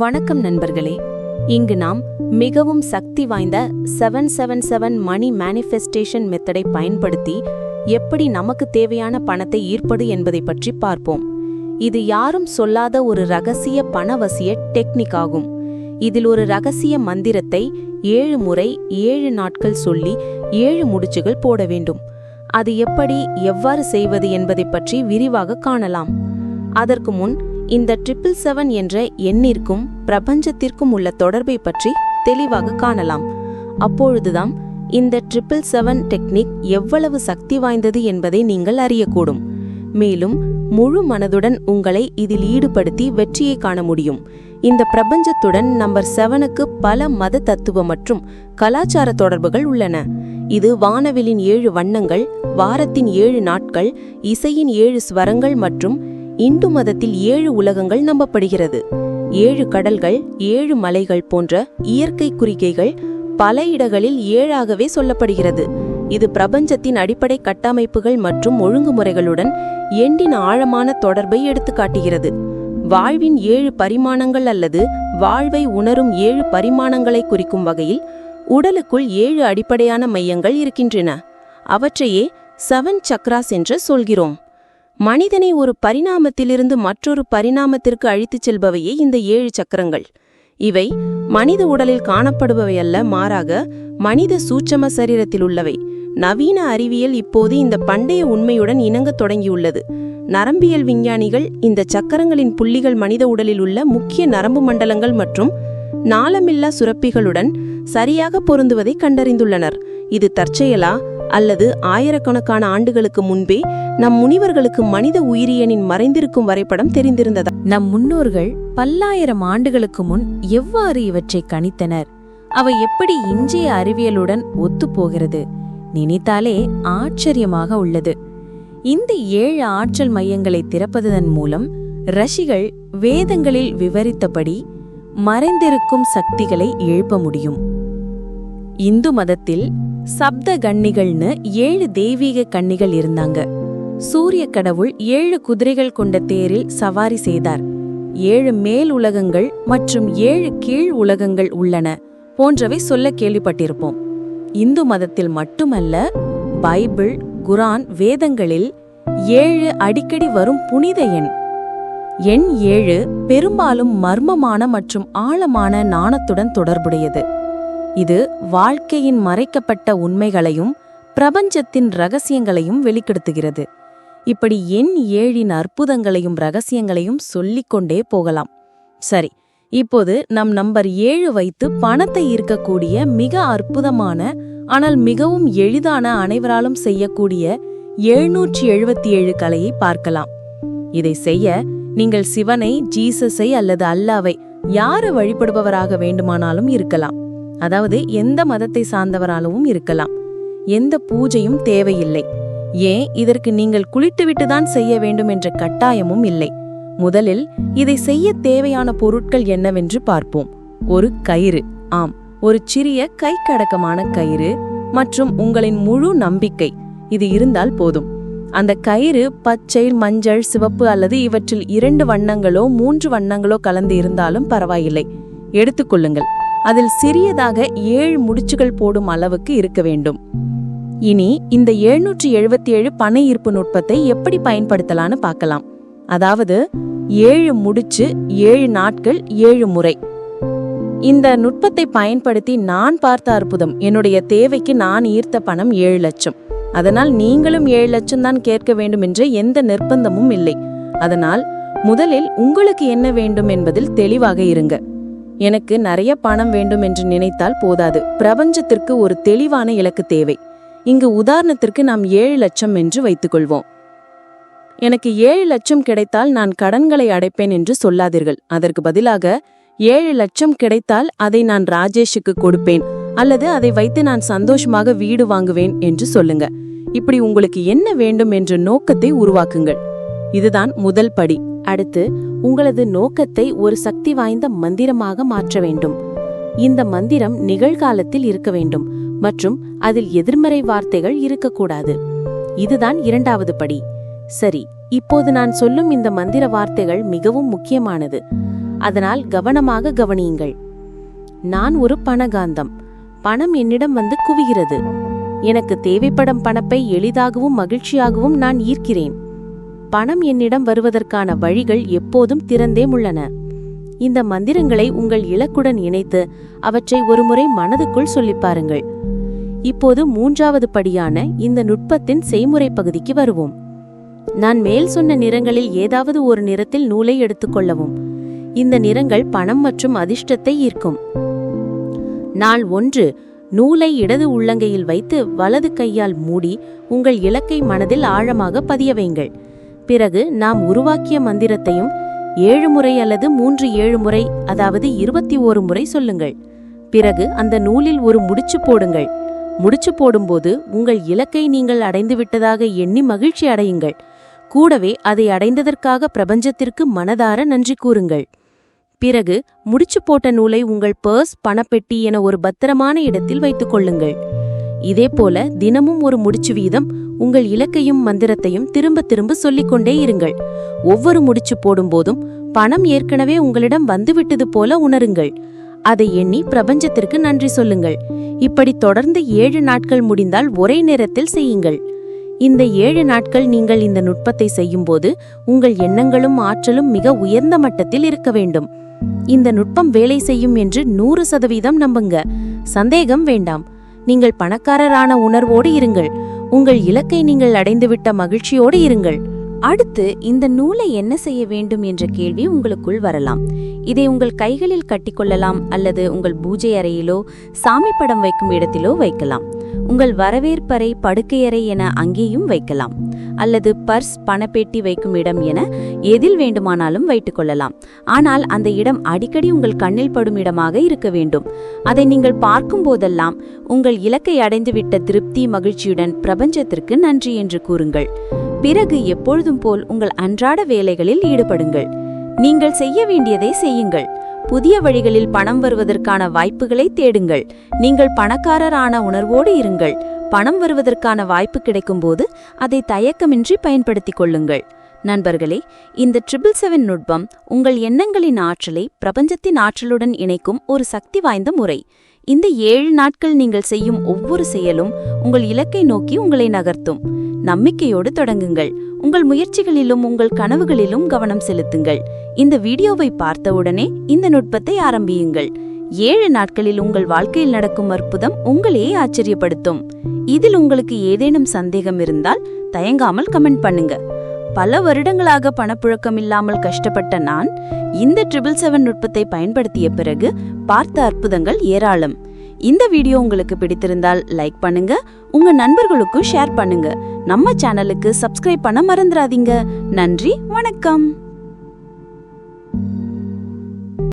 வணக்கம் நண்பர்களே. இங்கு நாம் மிகவும் சக்தி வாய்ந்த seven seven seven money manifestation மெத்தடை பயன்படுத்தி எப்படி நமக்கு தேவையான பணத்தை ஈர்ப்பது என்பதை பற்றி பார்ப்போம். இது யாரும் சொல்லாத ஒரு ரகசிய பணவசிய டெக்னிக் ஆகும். இதில் ஒரு ரகசிய மந்திரத்தை ஏழு முறை ஏழு நாட்கள் சொல்லி ஏழு முடிச்சுகள் போட வேண்டும். அது எப்படி எவ்வாறு செய்வது என்பதை பற்றி விரிவாக காணலாம். அதற்கு முன் இந்த ட்ரிபிள் செவன் என்ற எண்ணிற்கும் பிரபஞ்சத்திற்கும் உள்ள தொடர்பை பற்றி தெளிவாக காணலாம். அப்பொழுதுதான் இந்த ட்ரிபிள் செவன் டெக்னிக் எவ்வளவு சக்தி வாய்ந்தது என்பதை நீங்கள் அறியக்கூடும். மேலும் முழு மனதுடன் உங்களை இதில் ஈடுபடுத்தி வெற்றியை காண முடியும். இந்த பிரபஞ்சத்துடன் நம்பர் செவனுக்கு பல மத தத்துவ மற்றும் கலாச்சார தொடர்புகள் உள்ளன. இது வானவிலின் ஏழு வண்ணங்கள் வாரத்தின் ஏழு நாட்கள் இசையின் ஏழு ஸ்வரங்கள் மற்றும் இந்து மதத்தில் ஏழு உலகங்கள் நம்பப்படுகிறது. ஏழு கடல்கள் ஏழு மலைகள் போன்ற இயற்கை குறிக்கைகள் பல இடங்களில் ஏழாகவே சொல்லப்படுகிறது. இது பிரபஞ்சத்தின் அடிப்படை கட்டமைப்புகள் மற்றும் ஒழுங்குமுறைகளுடன் எண்டின் ஆழமான தொடர்பை எடுத்துக்காட்டுகிறது. வாழ்வின் ஏழு பரிமாணங்கள் அல்லது வாழ்வை உணரும் ஏழு பரிமாணங்களை குறிக்கும் வகையில் உடலுக்குள் ஏழு அடிப்படையான மையங்கள் இருக்கின்றன. அவற்றையே செவன் சக்ராஸ் என்று சொல்கிறோம். மனிதனை ஒரு பரிணாமத்திலிருந்து மற்றொரு பரிணாமத்திற்கு அழித்துச் செல்பவையே இந்த ஏழு சக்கரங்கள். இவை மனித உடலில் காணப்படுபவை அல்ல மாறாக மனித சூட்சம சரீரத்தில் உள்ளவை. நவீன அறிவியல் இப்போது இந்த பண்டைய உண்மையுடன் இணங்கத் தொடங்கியுள்ளது. நரம்பியல் விஞ்ஞானிகள் இந்த சக்கரங்களின் புள்ளிகள் மனித உடலில் உள்ள முக்கிய நரம்பு மண்டலங்கள் மற்றும் நாளமில்லா சுரப்பிகளுடன் சரியாக பொருந்துவதை கண்டறிந்துள்ளனர். இது தற்செயலா அல்லது ஆயிரக்கணக்கான ஆண்டுகளுக்கு முன்பே நம் முனிவர்களுக்கு மனித உயிரியனின் மறைந்திருக்கும் வரைபடம் தெரிந்திருந்ததா? நம் முன்னோர்கள் பல்லாயிரம் ஆண்டுகளுக்கு முன் எவ்வாறு இவற்றை கணித்தனர்? அவை எப்படி இன்றைய அறிவியலுடன் ஒத்துப்போகிறது? நினைத்தாலே ஆச்சரியமாக உள்ளது. இந்த ஏழு ஆற்றல் மையங்களை திறப்பதன் மூலம் ரஷிகள் வேதங்களில் விவரித்தபடி மறைந்திருக்கும் சக்திகளை எழுப்ப முடியும். இந்து மதத்தில் சப்த கன்னிகள்னு ஏழு தெய்வீக கன்னிகள் இருந்தாங்க. சூரிய கடவுள் ஏழு குதிரைகள் கொண்ட தேரில் சவாரி செய்தார். ஏழு மேல் உலகங்கள் மற்றும் ஏழு கீழ் உலகங்கள் உள்ளன போன்றவை சொல்ல கேள்விப்பட்டிருப்போம். இந்து மதத்தில் மட்டுமல்ல பைபிள் குரான் வேதங்களில் ஏழு அடிக்கடி வரும் புனித எண். எண் ஏழு பெரும்பாலும் மர்மமான மற்றும் ஆழமான நாணத்துடன் தொடர்புடையது. இது வாழ்க்கையின் மறைக்கப்பட்ட உண்மைகளையும் பிரபஞ்சத்தின் ரகசியங்களையும் வெளிக்கெடுத்துகிறது. இப்படி எண் ஏழின் அற்புதங்களையும் ரகசியங்களையும் சொல்லிக்கொண்டே போகலாம். சரி இப்போது நம் நம்பர் ஏழு வைத்து பணத்தை ஈர்க்கக்கூடிய மிக அற்புதமான ஆனால் மிகவும் எளிதான அனைவராலும் செய்யக்கூடிய எழுநூற்றி எழுபத்தி ஏழு கலையை பார்க்கலாம். இதை செய்ய நீங்கள் சிவனை ஜீசஸை அல்லது அல்லாவை யாரை வழிபடுபவராக வேண்டுமானாலும் இருக்கலாம். அதாவது எந்த மதத்தை சார்ந்தவராலவும் இருக்கலாம். எந்த பூஜையும் தேவையில்லை. ஏன்? இதற்கு நீங்கள் குளித்துவிட்டுதான் செய்ய வேண்டும் என்ற கட்டாயமும் இல்லை. முதலில் இதை செய்ய தேவையான பொருட்கள் என்னவென்று பார்ப்போம். ஒரு கயிறு. ஆம். ஒரு சிறிய கைக்கடக்கமான கயிறு மற்றும் உங்களின் முழு நம்பிக்கை. இது இருந்தால் போதும். அந்த கயிறு பச்சை மஞ்சள் சிவப்பு அல்லது இவற்றில் இரண்டு வண்ணங்களோ மூன்று வண்ணங்களோ கலந்து இருந்தாலும் பரவாயில்லை. எடுத்துக்கொள்ளுங்கள் அதில் சிறியதாக ஏழு முடிச்சுகள் போடும் அளவுக்கு இருக்க வேண்டும். இனி இந்த எழுநூற்றி எழுபத்தி ஏழு பண ஈர்ப்பு நுட்பத்தை எப்படி பயன்படுத்தலான்னு பார்க்கலாம். அதாவது ஏழு முடிச்சு ஏழு நாட்கள் ஏழு முறை. இந்த நுட்பத்தை பயன்படுத்தி நான் பார்த்த அற்புதம் என்னுடைய தேவைக்கு நான் ஈர்த்த பணம் ஏழு லட்சம். அதனால் நீங்களும் ஏழு லட்சம் தான் கேட்க வேண்டும் என்ற எந்த நிர்பந்தமும் இல்லை. அதனால் முதலில் உங்களுக்கு என்ன வேண்டும் என்பதில் தெளிவாக இருங்க. எனக்கு நிறைய பணம் வேண்டும் என்று நினைத்தால் போதாது. பிரபஞ்சத்திற்கு ஒரு தெளிவான இலக்கு தேவை. இங்கு உதாரணத்திற்கு நாம் ஏழு லட்சம் என்று வைத்துக்கொள்வோம். எனக்கு ஏழு லட்சம் கிடைத்தால் நான் கடன்களை அடைப்பேன் என்று சொல்லாதீர்கள். அதற்கு பதிலாக ஏழு லட்சம் கிடைத்தால் அதை நான் ராஜேஷுக்கு கொடுப்பேன். அல்லது அதை வைத்து நான் சந்தோஷமாக வீடு வாங்குவேன் என்று சொல்லுங்க. இப்படி உங்களுக்கு என்ன வேண்டும் என்ற நோக்கத்தை உருவாக்குங்கள். இதுதான் முதல் படி. அடுத்து உங்களது நோக்கத்தை ஒரு சக்தி வாய்ந்த மந்திரமாக மாற்ற வேண்டும். இந்த மந்திரம் நிகழ்காலத்தில் இருக்க வேண்டும் மற்றும் அதில் எதிர்மறை வார்த்தைகள் இருக்கக்கூடாது. இதுதான் இரண்டாவது படி. சரி இப்போது நான் சொல்லும் இந்த மந்திர வார்த்தைகள் மிகவும் முக்கியமானது. அதனால் கவனமாக கவனியுங்கள். நான் ஒரு பணகாந்தம். பணம் என்னிடம் வந்து குவிகிறது. எனக்கு தேவைப்படும் பணப்பை எளிதாகவும் மகிழ்ச்சியாகவும் நான் ஈர்க்கிறேன். பணம் என்னிடம் வருவதற்கான வழிகள் எப்போதும் திறந்தே உள்ளன. இந்த மந்திரங்களை உங்கள் இலக்குடன் இணைத்து அவற்றை ஒருமுறை மனதுக்குள் சொல்லிப் பாருங்கள். இப்போது மூன்றாவது படியான இந்த நுட்பத்தின் செய்முறை பகுதிக்கு வருவோம். நான் மேல் சொன்ன நிறங்களில் ஏதாவது ஒரு நிறத்தில் நூலை எடுத்துக்கொள்ளவும் இந்த நிறங்கள் பணம் மற்றும் அதிர்ஷ்டத்தை ஈர்க்கும். நாள் ஒன்று நூலை இடது உள்ளங்கையில் வைத்து வலது கையால் மூடி உங்கள் இலக்கை மனதில் ஆழமாக பதிய வைங்கள். பிறகு நாம் உருவாக்கிய மந்திரத்தையும் ஏழு முறை அல்லது மூன்று ஏழு முறை அதாவது இருபத்தி ஓரு முறை சொல்லுங்கள். பிறகு அந்த நூலில் ஒரு முடிச்சு போடுங்கள். முடிச்சு போடும்போது உங்கள் இலக்கை நீங்கள் அடைந்துவிட்டதாக எண்ணி மகிழ்ச்சி அடையுங்கள். கூடவே அதை அடைந்ததற்காக பிரபஞ்சத்திற்கு மனதார நன்றி கூறுங்கள். பிறகு முடிச்சு போட்ட நூலை உங்கள் பர்ஸ் பணப்பெட்டி என ஒரு பத்திரமான இடத்தில் வைத்துக் கொள்ளுங்கள். இதேபோல தினமும் ஒரு முடிச்சு வீதம் உங்கள் இலக்கையும் மந்திரத்தையும் திரும்ப திரும்ப சொல்லிக்கொண்டே இருங்கள். ஒவ்வொரு முடிச்சு போடும்போதும் பணம் ஏற்கனவே உங்களிடம் வந்துவிட்டது போல உணருங்கள். அதை எண்ணி பிரபஞ்சத்திற்கு நன்றி சொல்லுங்கள். இப்படி தொடர்ந்து ஏழு நாட்கள் முடிந்தால் ஒரே நேரத்தில் செய்யுங்கள். இந்த ஏழு நாட்கள் நீங்கள் இந்த நுட்பத்தை செய்யும்போது உங்கள் எண்ணங்களும் ஆற்றலும் மிக உயர்ந்த மட்டத்தில் இருக்க வேண்டும். இந்த நுட்பம் வேலை செய்யும் என்று நூறு சதவீதம் நம்புங்க. சந்தேகம் வேண்டாம். நீங்கள் பணக்காரரான உணர்வோடு இருங்கள். உங்கள் இலக்கை நீங்கள் அடைந்துவிட்ட மகிழ்ச்சியோடு இருங்கள். அடுத்து இந்த நூலை என்ன செய்ய வேண்டும் என்ற கேள்வி உங்களுக்குள் வரலாம். இதை உங்கள் கைகளில் கட்டிக்கொள்ளலாம் அல்லது உங்கள் பூஜை அறையிலோ சாமி படம் வைக்கும் இடத்திலோ வைக்கலாம். உங்கள் வரவேற்பறை படுக்கையறை என அங்கேயும் வைக்கலாம். அல்லது பர்ஸ் பணப்பெட்டி வைக்கும் இடம் என எதில் வேண்டுமானாலும் வைத்துக் கொள்ளலாம். ஆனால் அந்த இடம் அடிக்கடி உங்கள் கண்ணில் படும் இடமாக இருக்க வேண்டும். அதை நீங்கள் பார்க்கும் போதெல்லாம் உங்கள் இலக்கை அடைந்துவிட்ட திருப்தி மகிழ்ச்சியுடன் பிரபஞ்சத்திற்கு நன்றி என்று கூறுங்கள். பிறகு எப்பொழுதும் போல் உங்கள் அன்றாட வேலைகளில் ஈடுபடுங்கள். நீங்கள் செய்ய வேண்டியதை செய்யுங்கள். புதிய வழிகளில் பணம் வருவதற்கான வாய்ப்புகளை தேடுங்கள். நீங்கள் பணக்காரரான உணர்வோடு இருங்கள். பணம் வருவதற்கான வாய்ப்பு கிடைக்கும்போது அதை தயக்கமின்றி பயன்படுத்திக் கொள்ளுங்கள். நண்பர்களே இந்த ட்ரிபிள் செவன் நுட்பம் உங்கள் எண்ணங்களின் ஆற்றலை பிரபஞ்சத்தின் ஆற்றலுடன் இணைக்கும் ஒரு சக்தி வாய்ந்த முறை. இந்த ஏழு நாட்கள் நீங்கள் செய்யும் ஒவ்வொரு செயலும் உங்கள் இலக்கை நோக்கி உங்களை நகர்த்தும். நம்பிக்கையோடு தொடங்குங்கள். உங்கள் முயற்சிகளிலும் உங்கள் கனவுகளிலும் கவனம் செலுத்துங்கள். இந்த வீடியோவை பார்த்தவுடனே இந்த நுட்பத்தை ஆரம்பியுங்கள். ஏழு நாட்களில் உங்கள் வாழ்க்கையில் நடக்கும் அற்புதம் உங்களையே ஆச்சரியப்படுத்தும். இதில் உங்களுக்கு ஏதேனும் சந்தேகம் இருந்தால் தயங்காமல் கமெண்ட் பண்ணுங்க. பல வருடங்களாக பணப்புழக்கம் இல்லாமல் கஷ்டப்பட்ட நான் இந்த ட்ரிபிள் செவன் நுட்பத்தை பயன்படுத்திய பிறகு பார்த்த அற்புதங்கள் ஏராளம். இந்த வீடியோ உங்களுக்கு பிடித்திருந்தால் லைக் பண்ணுங்க உங்க நண்பர்களுக்கும் ஷேர் பண்ணுங்க. நம்ம சேனலுக்கு சப்ஸ்கிரைப் பண்ண மறந்துடாதீங்க நன்றி வணக்கம்.